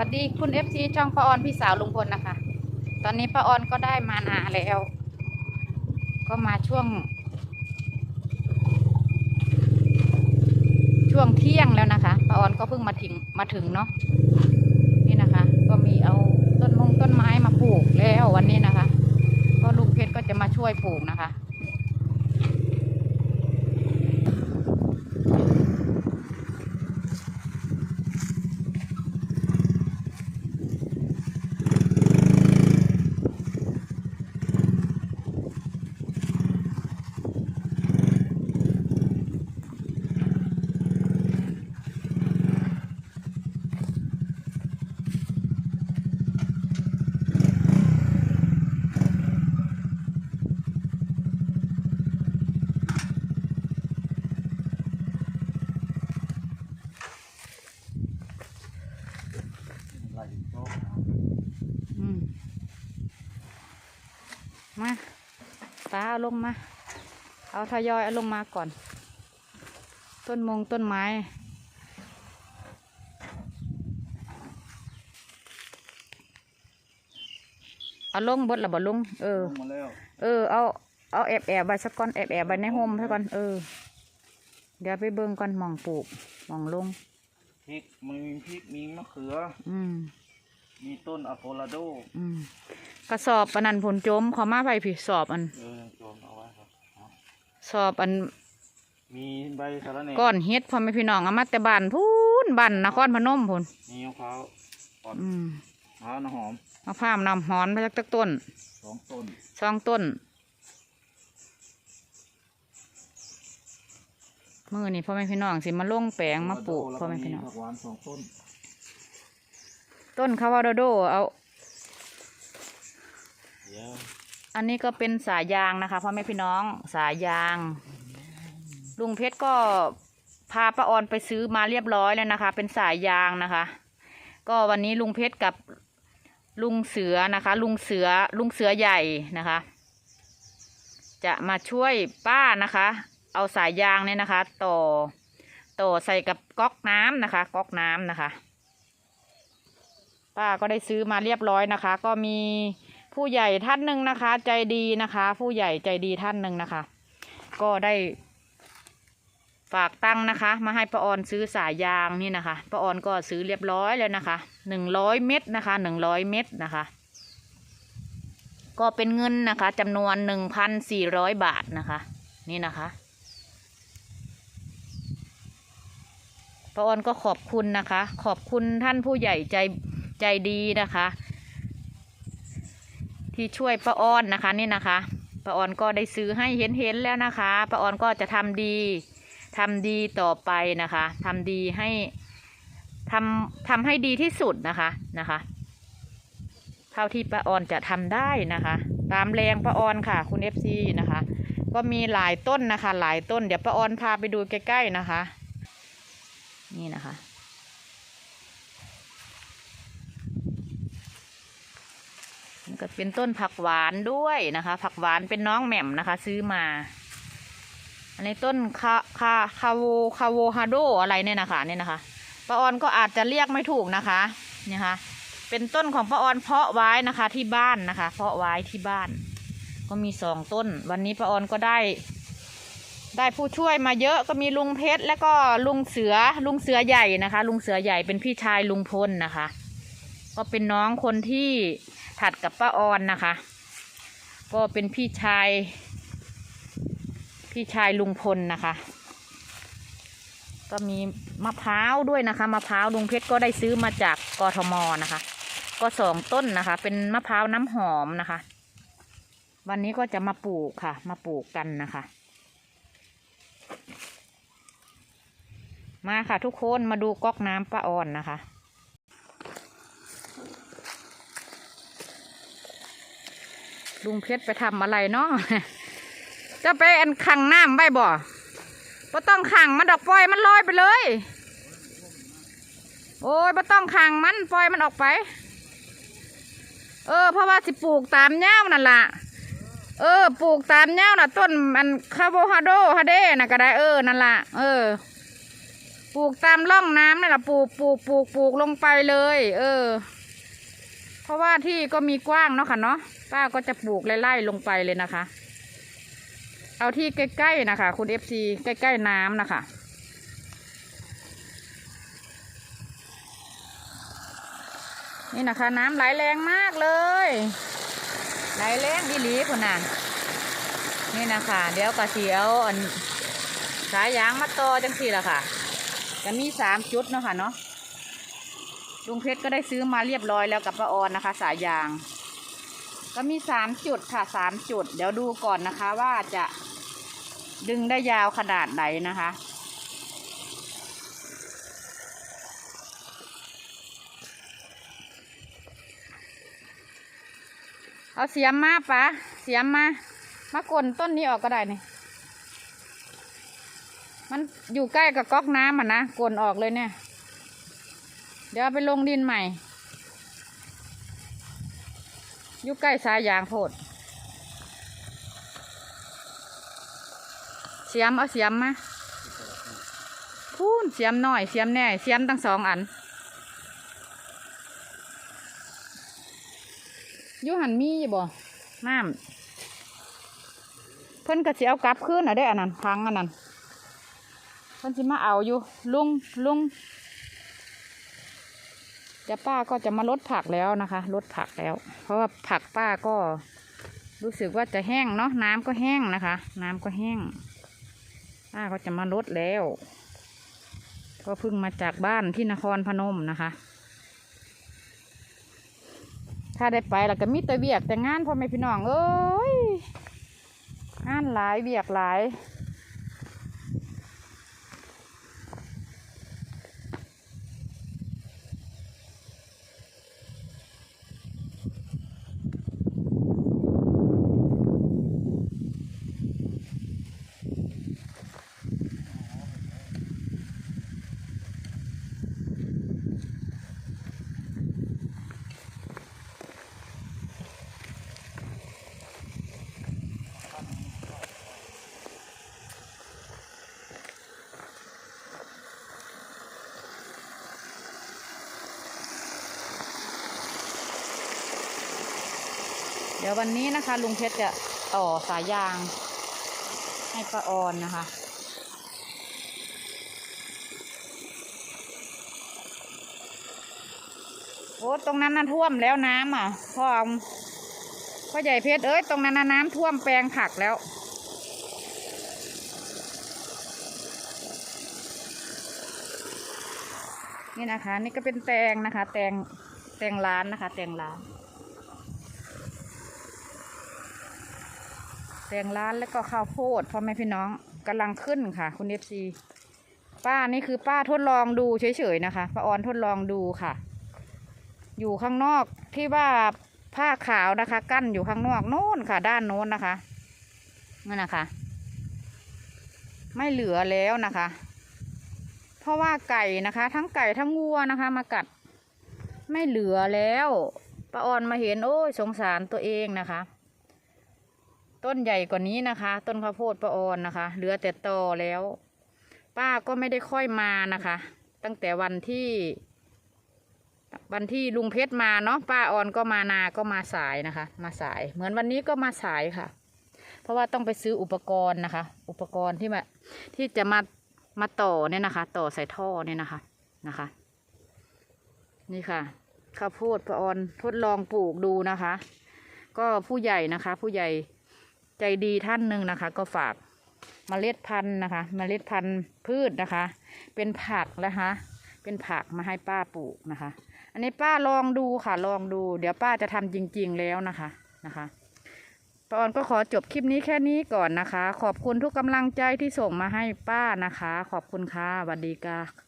วัสดีคุณเอฟซีช่องป้าออนพี่สาวลุงพลนะคะ ตอนนี้ป้าออนก็ได้มานาแล้ว ก็มาช่วง ช่วงเที่ยงแล้วนะคะป้าออนก็เพิ่งมาถึงมาถึงเนาะนี่นะคะ ก็มีเอาต้นมงต้นไม้มาปลูกแล้ววันนี้นะคะ ก็ลุงเพชรก็จะมาช่วยปลูกนะคะ เอาลงมา เอาทยอยเอาลงมาก่อน ต้นมงต้นไม้เอาลงเบดละบ่ลุงเออลงมาแล้วเออ เอา เอาแอบแอบไว้สักก้อนแอบแอบไว้ในโฮมซะก่อนเออ เดี๋ยวไปเบิ่งก่อนหมองปลูกหมองลงพริกมันมีพริกมีมะเขือ อืม มีต้นอะโวคาโดอืมกระสอบอันนั้นผลจมขอมาไปผิดสอบอัน เออโจมเอาไว้ครับเอาสอบอันมีใบสะระแหน่ก้อนเฮ็ดพ่อแม่พี่น้องเอามาแต่บ้านพูนบ้านนครพนมพุ่นมีมะพร้าวอ่อนอืมมะพร้าวน้ำหอมมะพร้าวนำหอนมาจากตักต้นสองต้นสองต้น มือนี่พ่อแม่พี่น้องสิมาลงแปลงมาปลูกแล้วพ่อแม่พี่น้อง ผักหวานสองต้น ต้นคาวาโดโดเอาเดี๋ยวอันนี้ก็เป็นสายยางนะคะพ่อแม่พี่น้องสายยาง ลุงเพชรก็พาป้าออนไปซื้อมาเรียบร้อยแล้วนะคะ เป็นสายยางนะคะ ก็วันนี้ลุงเพชรกับลุงเสือนะคะ ลุงเสือลุงเสือใหญ่นะคะ จะมาช่วยป้านะคะ เอาสายยางเนี่ยนะคะ ต่อต่อใส่กับก๊อกน้ำนะคะ ก๊อกน้ำนะคะ ป้าก็ได้ซื้อมาเรียบร้อยนะคะ ก็มีผู้ใหญ่ท่านหนึ่งนะคะ ใจดีนะคะ ผู้ใหญ่ใจดีท่านหนึ่งนะคะ ก็ได้ ฝากตังค์นะคะ มาให้ป้าออนซื้อสายยางนี่นะคะป้าออนก็ซื้อเรียบร้อยแล้วนะคะหนึ่งร้อยเม็ดนะคะหนึ่งร้อยเม็ดนะคะ ก็เป็นเงินนะคะจำนวนหนึ่งพันสี่ร้อยบาทนะคะ นี่นะคะป้าออนก็ขอบคุณนะคะ ขอบคุณท่านผู้ใหญ่ใจ ใจดีนะคะ ที่ช่วยป้าออนนะคะนี่นะคะป้าออนก็ได้ซื้อให้เห็นเห็นๆแล้วนะคะป้าออนก็จะทำดีทำดีต่อไปนะคะทำดีให้ทำทำให้ดีที่สุดนะคะนะคะเท่าที่ป้าออนจะทำได้นะคะ ตามแรงป้าออนค่ะคุณเอฟซีนะคะ ก็มีหลายต้นนะคะ หลายต้นเดี๋ยวป้าออนพาไปดูใกล้ๆนะคะ นี่นะคะ ก็เป็นต้นผักหวานด้วยนะคะ ผักหวานเป็นน้องแหม่มนะคะ ซื้อมาอันนี้ต้นคาคาคาโวคาโวฮาโดอะไรเนี่ยนะคะเนี่ยนะคะป้าออนก็อาจจะเรียกไม่ถูกนะคะเนี่ยค่ะเป็นต้นของป้าออนเพาะไว้นะคะที่บ้านนะคะ เพาะไว้ที่บ้าน ก็มีสองต้น วันนี้ป้าออนก็ได้ ได้ผู้ช่วยมาเยอะก็มีลุงเพชรและก็ลุงเสือลุงเสือใหญ่นะคะ ลุงเสือใหญ่เป็นพี่ชายลุงพลนะคะ ก็เป็นน้องคนที่ ถัดกับป้าออนนะคะ ก็เป็นพี่ชาย พี่ชายลุงพลนะคะ ก็มีมะพร้าวด้วยนะคะมะพร้าวลุงเพชรก็ได้ซื้อมาจากกทมนะคะ ก็สองต้นนะคะ เป็นมะพร้าวน้ำหอมนะคะ วันนี้ก็จะมาปลูกค่ะ มาปลูกกันนะคะ มาค่ะทุกคนมาดูก๊อกน้ำป้าออนนะคะ ลุงเพชรไปทำอะไรเนาะจะไปอันขังน้ำไว้บ่บ่ต้องขังมันดอกปล่อยมันลอยไปเลย โอ้ยบ่ต้องขังมันปล่อยมันออกไป เออ เพราะว่าสิปลูกตามแนวนั่นล่ะ เออ ปลูกตามแนวน่ะ ต้นมันคาโบฮาโดฮาเดน่ะก็ได้เออนั่นล่ะ เออ ปลูกตามร่องน้ำนี่แหละปลูกปลูกปลูกปลูกลงไปเลย เออ เพราะว่าที่ก็มีกว้างเนาะค่ะเนาะป้าก็จะปลูกไล่ๆลงไปเลยนะคะ เอาที่ใกล้ๆนะคะ คุณเอฟซีใกล้ๆน้ำนะคะนี่นะคะ น้ำไหลแรงมากเลย ไหลแรงอีหลีคุณน่ะนี่นะคะ เดี๋ยวกระเสียวอันสายยางมาต่อจังสี่ละค่ะจะมีสามจุดเนาะค่ะเนาะ ลุงเพชรก็ได้ซื้อมาเรียบร้อยแล้วกับป้าออนนะคะ สายยาง ก็มีสามจุดค่ะสามจุด เดี๋ยวดูก่อนนะคะว่าจะดึงได้ยาวขนาดไหนนะคะ เอาเสียมมาปะเสียมมา มากลต้นนี้ออกก็ได้นี่มันอยู่ใกล้กับก๊อกน้ำอะนะกลออกเลยเนี่ย เดี๋ยวไปลงดินใหม่อยู่ใกล้สายยางโพด เสียมเอาเสียมมาพูนเสียมหน่อยเสียมแน่ เสียมตั้งสองอันอยู่หันมีอยู่บ่น้ำเพิ่นก็สิเอากลับคืนอะได้ออันนั้นพังอันนั้นเพิ่นสิมาเอาอยู่ลุงลุง เดี๋ยวป้าก็จะมาลดผักแล้วนะคะลดผักแล้ว เพราะว่าผักป้าก็รู้สึกว่าจะแห้งเนาะน้ำก็แห้งนะคะ น้ำก็แห้งป้าก็จะมาลดแล้ว ก็เพิ่งมาจากบ้านที่นครพนมนะคะ ถ้าได้ไปแล้วก็มีแต่เวียกแต่งานพ่อแม่พี่น้องเอ้ยงานหลายเวียกหลาย ดี๋ยววันนี้นะคะ ลุงเพชรจะต่อสายยาง ให้ป้าออนนะคะ โอ้ตรงนั้นน่ะท่วมแล้วน้ำอะพ่ออาพ่อใหญ่เพชรเอ้ยตรงนั้นน่ะน้ำท่วมแปลงผักแล้วนี่นะคะ นี่ก็เป็นแตงนะคะ แตงแตงร้านนะคะ แตงร้าน แตงร้านแล้วก็ข้าวโพดพ่อแม่พี่น้องกำลังขึ้นค่ะ คุณเอฟซีป้านี่คือป้าทดลองดูเฉยๆนะคะป้าออนทดลองดูค่ะ อยู่ข้างนอกที่ว่าผ้าขาวนะคะ กั้นอยู่ข้างนอกโน่นค่ะ ด้านโน้นนะคะนั่นนะคะ ไม่เหลือแล้วนะคะ เพราะว่าไก่นะคะ ทั้งไก่ทั้งวัวนะคะ มากัด ไม่เหลือแล้วป้าออนมาเห็นโอ้ยสงสารตัวเองนะคะ ต้นใหญ่กว่านี้นะคะ ต้นข้าวโพดป้าออนนะคะ เหลือแต่ตอแล้ว ป้าก็ไม่ได้ค่อยมานะคะ ตั้งแต่วันที่ วันที่ลุงเพชรมาเนาะป้าออนก็มานาก็มาสายนะคะ มาสาย เหมือนวันนี้ก็มาสายค่ะ เพราะว่าต้องไปซื้ออุปกรณ์นะคะ อุปกรณ์ที่มาที่จะมามาต่อเนี่ยนะคะ ต่อใส่ท่อเนี่ยนะคะนะคะ นี่ค่ะข้าวโพดป้าออนทดลองปลูกดูนะคะ ก็ผู้ใหญ่นะคะ ผู้ใหญ่ ใจดีท่านหนึ่งนะคะ ก็ฝากเมล็ดพันธุ์นะคะเมล็ดพันธุ์พืชนะคะ เป็นผักนะคะ เป็นผักมาให้ป้าปลูกนะคะ อันนี้ป้าลองดูค่ะ ลองดู เดี๋ยวป้าจะทำจริง ๆ แล้วนะคะนะคะปออนก็ขอจบคลิปนี้แค่นี้ก่อนนะคะ ขอบคุณทุกกำลังใจที่ส่งมาให้ป้านะคะ ขอบคุณค่ะสวัสดีค่ะ